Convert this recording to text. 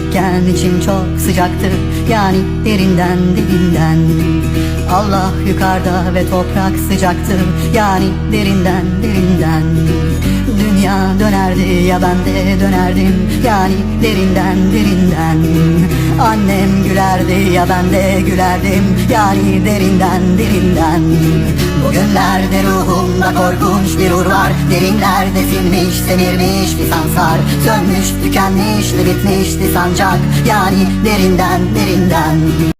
çocukken içim çok sıcaktı Yani derinden derinden Allah yukarıda ve toprak sıcaktı Yani derinden derinden Dünya dönerdi ya ben de dönerdim. Yani derinden derinden Annem gülerdi ya ben de gülerdim. Yani derinden derinden Bugünlerde ruhumda korkunç bir ur var. Derinlerde sinmiş semirmiş bir sansar. Sönmüş tükenmişti bitmişti sancak. Yani derinden derinden